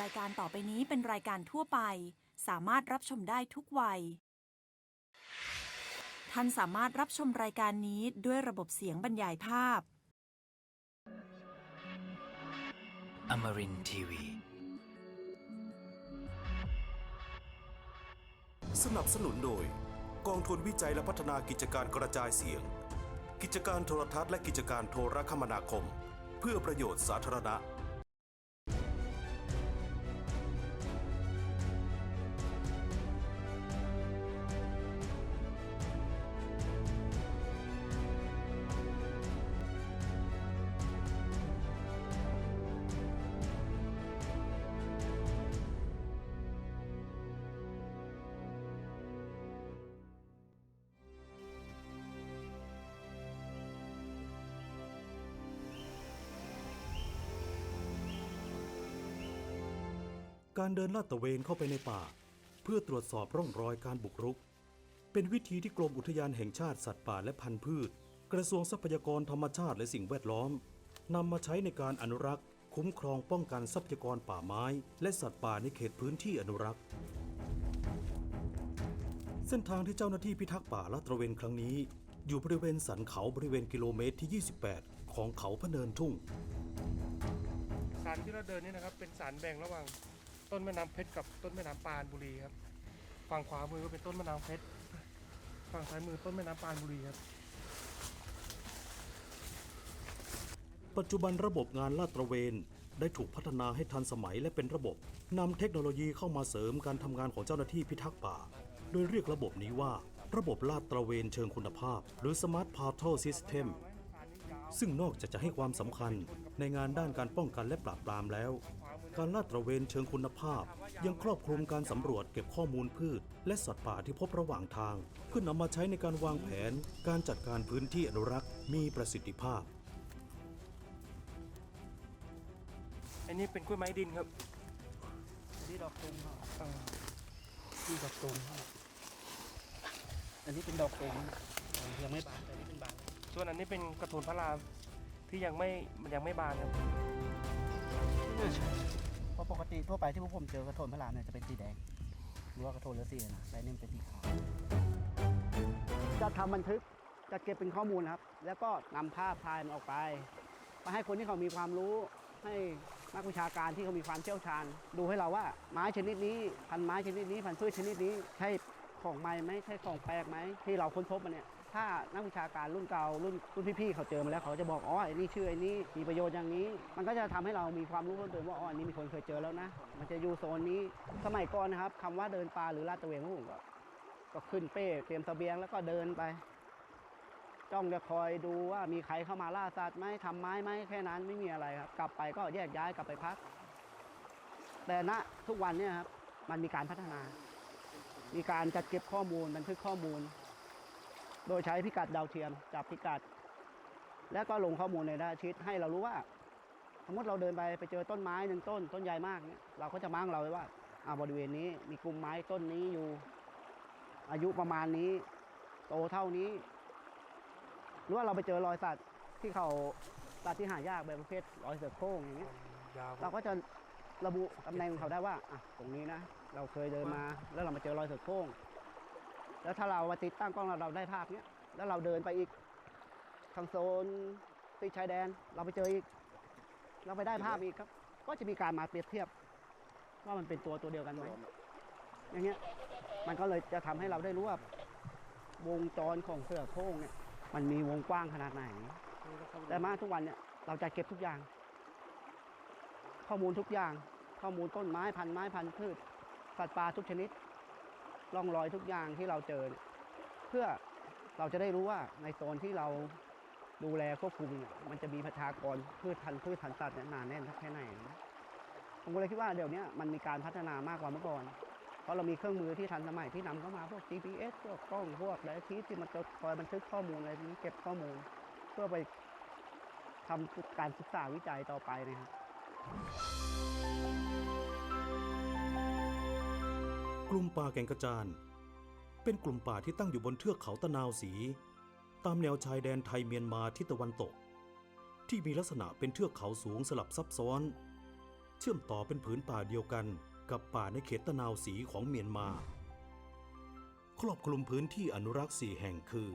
รายการต่อไปนี้เป็นรายการทั่วไป สามารถรับชมได้ทุกวัย ท่านสามารถรับชมรายการนี้ด้วยระบบเสียงบรรยายภาพ Amarin Tiwi. สนับสนุนโดย กองทุนวิจัยและพัฒนากิจการกระจายเสียง กิจการโทรทัศน์และกิจการโทรคมนาคม เพื่อประโยชน์สาธารณะ การเดินลาดตระเวนเข้าไปในป่า เพื่อตรวจสอบร่องรอยการบุกรุก เป็นวิธีที่กรมอุทยานแห่งชาติสัตว์ป่าและพันธุ์พืช กระทรวงทรัพยากรธรรมชาติและสิ่งแวดล้อมนำมาใช้ในการอนุรักษ์ คุ้มครองป้องกันทรัพยากรป่าไม้ และสัตว์ป่าในเขตพื้นที่อนุรักษ์ เส้นทางที่เจ้าหน้าที่พิทักษ์ป่าลาดตระเวนครั้งนี้ อยู่บริเวณสันเขาบริเวณกิโลเมตรที่ 28 ของเขาพะเนินทุ่งสารที่เราเดินนี่นะครับเป็นสารแบ่งระหว่าง ต้นแม่น้ำเพชรกับต้นแม่น้ำปานบุรีครับ ฝั่งขวามือก็เป็นต้นแม่น้ำเพชร ฝั่งซ้ายมือต้นแม่น้ำปานบุรีครับ ปัจจุบันระบบงานลาดตระเวน ได้ถูกพัฒนาให้ทันสมัยและเป็นระบบนำเทคโนโลยีเข้ามาเสริมการทำงานของเจ้าหน้าที่พิทักษ์ป่า โดยเรียกระบบนี้ว่า ระบบลาดตระเวนเชิงคุณภาพ หรือ Smart Patrol System ซึ่งนอกจากจะให้ความสำคัญในงานด้านการป้องกันและปราบปรามแล้ว การลาดตระเวนเชิงคุณภาพ ยังครอบคลุมการสำรวจเก็บข้อมูลพืช และสัตว์ป่าที่พบระหว่างทาง เพื่อนำมาใช้ในการวางแผน การจัดการพื้นที่อนุรักษ์มีประสิทธิภาพ อันนี้เป็นกล้วยไม้ดินครับอันนี้ดอกตุงครับอ่านี่ดอกตูมอันนี้เป็นดอกตุงยังไม่บานแต่นี่เป็นบานส่วนอันนี้เป็นกระโถนพระรามที่ยังไม่มันยังไม่บานครับเพ ราะปกติทั่วไปที่พวกผมเจอกระโถนพระรามเนี่ยจะเป็นสีแดง หรือว่ากระโถนเลือดสีนะแต่นี่มันเป็นสีขาวจะทำบันทึกจะเก็บเป็นข้อมูลครับ แล้วก็นำภาพถ่ายมันออกไปมาให้คนที่เขามีความรู้ให้นักวิชาการที่เขามีความเชี่ยวชาญ ดูให้เราว่าไม้ชนิดนี้ พันไม้ชนิดนี้ พันพืชชนิดนี้ใช่ของใหม่ไหมใช่ของแปลกไหมที่เราค้นพบมาเนี่ย ถ้านักวิชาการรุ่นเก่ารุ่นรุ่นพี่ๆเขาเจอมาแล้วเขาจะบอกอ๋อไอ้นี่ชื่อไอ้นี่มีประโยชน์อย่างนี้ มันก็จะทำให้เรามีความรู้เพิ่มเติมว่าอ๋ออันนี้มีคนเคยเจอแล้วนะ มันจะอยู่โซนนี้สมัยก่อนนะครับคำว่าเดินป่าหรือลาดตระเวนของผมก็ก็ขึ้นเป้เตรียมเสบียงแล้วก็เดินไปจ้องจะคอยดูว่ามีใครเข้ามาล่าสัตว์ไหมทำไม้ไหมแค่นั้นไม่มีอะไรครับ กลับไปก็แยกย้ายกลับไปพัก แต่ณทุกวันเนี่ยครับมันมีการพัฒนา มีการจัดเก็บข้อมูลบันทึกข้อมูล โดยใช้พิกัดดาวเทียมจับพิกัด แล้วก็ลงข้อมูลในดาวชิดให้เรารู้ว่า สมมติเราเดินไปไปเจอต้นไม้หนึ่งต้นต้นใหญ่มากเนี่ยเราก็จะมาร์กเราไว้ว่าอ่าบริเวณนี้มีกลุ่มไม้ต้นนี้อยู่ อายุประมาณนี้ โตเท่านี้ หรือว่าเราไปเจอรอยสัตว์ที่เขาสัตว์ที่หายากแบบประเภทรอยเสือโคร่งอย่างเงี้ยยาวคเรารับก็จะระบุตำแหน่งของเขาได้ว่าอะตรงนี้นะ เราเคยเดินมาแล้วเรามาเจอรอยเสือโคร่ง แล้วถ้าเรามาติดตั้งกล้องเราเราได้ภาพเนี้ยแล้วเราเดินไปอีกทางโซนติดชายแดน เราไปเจออีก เราไปได้ภาพอีกครับ ก็จะมีการมาเปรียบเทียบ ว่ามันเป็นตัวตัวเดียวกันไหมอย่างเงี้ย มันก็เลยจะทำให้เราได้รู้ว่าวงจรของเสือโคร่งเนี่ยมันมีวงกว้างขนาดไหน แต่มาทุกวันเนี่ยเราจะเก็บทุกอย่าง ข้อมูลทุกอย่าง ข้อมูลต้นไม้พันไม้พันพืชสัตว์ป่าทุกชนิด ร่องรอยทุกอย่างที่เราเจอ เพื่อเราจะได้รู้ว่าในโซนที่เราดูแลควบคุมมันจะมีประชากรพืชพันธุ์พืชพันธุ์สัตว์เนี่ยหนาแน่นแค่ไหนผมก็เลยคิดว่าเดี๋ยวนี้มันมีการพัฒนามากกว่าเมื่อก่อน เพราะเรามีเครื่องมือที่ทันสมัยที่นำเข้ามาพวก GPS พวกกล้องพวกและที่ที่มันจะคอยบันทึกข้อมูลอะไรนี้เก็บข้อมูล เพื่อไปทำการศึกษาวิจัยต่อไปนะครับ กลุ่มป่าแก่งกระจาน เป็นกลุ่มป่าที่ตั้งอยู่บนเทือกเขาตะนาวสี ตามแนวชายแดนไทยเมียนมาทิศตะวันตก ที่มีลักษณะเป็นเทือกเขาสูงสลับซับซ้อน เชื่อมต่อเป็นผืนป่าเดียวกันกับป่าในเขตตะนาวสีของเมียนมา ครอบคลุมพื้นที่อนุรักษ์สี่แห่งคือ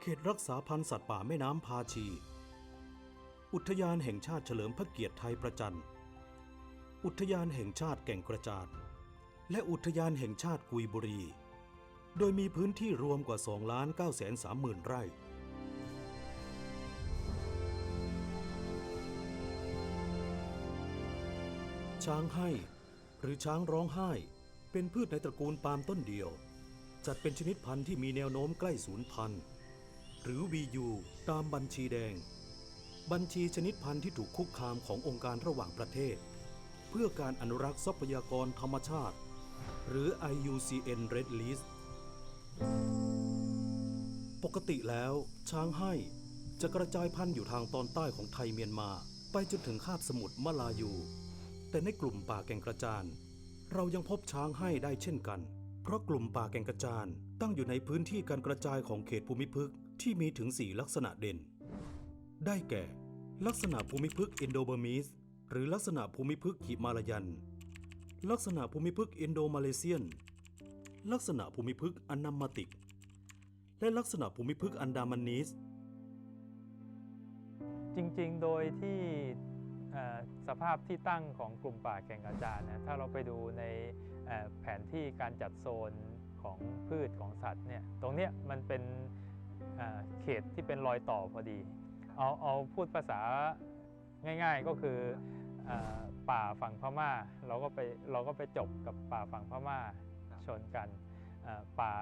เขตรักษาพันธุ์สัตว์ป่าแม่น้ำพาชี อุทยานแห่งชาติเฉลิมพระเกียรติไทยประจันทร์ อุทยานแห่งชาติแก่งกระจาด และอุทยานแห่งชาติกุยบุรี โดยมีพื้นที่รวมกว่า2ล้าน9แสน3หมื่นไร่ ช้างให้ หรือช้างร้องไห้ เป็นพืชในตระกูลปาล์มต้นเดียว จัดเป็นชนิดพันธุ์ที่มีแนวโน้มใกล้สูญพันธุ์หรือ VU ตามบัญชีแดง บัญชีชนิดพันธุ์ที่ถูกคุกคามขององค์การระหว่างประเทศ เพื่อการอนุรักษ์ทรัพยากรธรรมชาติ หรือ IUCN Red List ปกติแล้วช้างให้จะกระจายพันธุ์อยู่ทางตอนใต้ของไทยเมียนมา ไปจนถึงคาบสมุทรมลายู แต่ในกลุ่มป่าแก่งกระจาน เรายังพบช้างให้ได้เช่นกัน เพราะกลุ่มป่าแก่งกระจานตั้งอยู่ในพื้นที่การกระจายของเขตภูมิภคที่มีถึง 4 ลักษณะเด่น ได้แก่ ลักษณะภูมิภคอินโดเบอร์มีส หรือลักษณะภูมิภคหิมาลายัน ลักษณะภูมิภคอินโดมาเลเซียน ลักษณะภูมิภคอันนัมาติก และลักษณะภูมิภคอันดามันนีสจริงๆ โดยที่สภาพที่ตั้งของกลุ่มป่าแก่งกระจานนะถ้าเราไปดูในแผนที่การจัดโซนของพืชของสัตว์เนี่ยตรงเนี้ยมันเป็นเขตที่เป็นรอยต่อพอดี เอาเอาพูดภาษา ง่าย ๆ ก็คือเออป่าฝั่งพม่าเราก็ไปเราก็ไปจบกับป่าฝั่งพม่าชนกันเอ่อป่า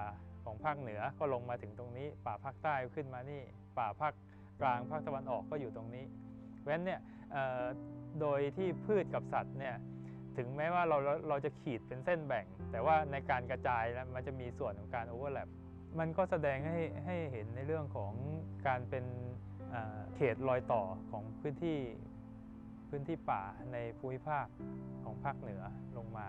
ของภาคเหนือก็ลงมาถึงตรงนี้ ป่าภาคใต้ก็ขึ้นมานี่ ป่าภาคกลางภาคตะวันออกก็อยู่ตรงนี้เพราะฉะนั้นเนี่ยเอ่อโดยที่พืชกับสัตว์เนี่ยถึงแม้ว่าเราเราเราจะขีดเป็นเส้นแบ่ง แต่ว่าในการกระจายแล้วมันจะมีส่วนของการโอเวอร์แลปมันก็แสดงให้ให้เห็นในเรื่องของการเป็นเอ่อ เขตรอยต่อของพื้นที่พื้นที่ป่าในภูมิภาคของภาคเหนือลงมา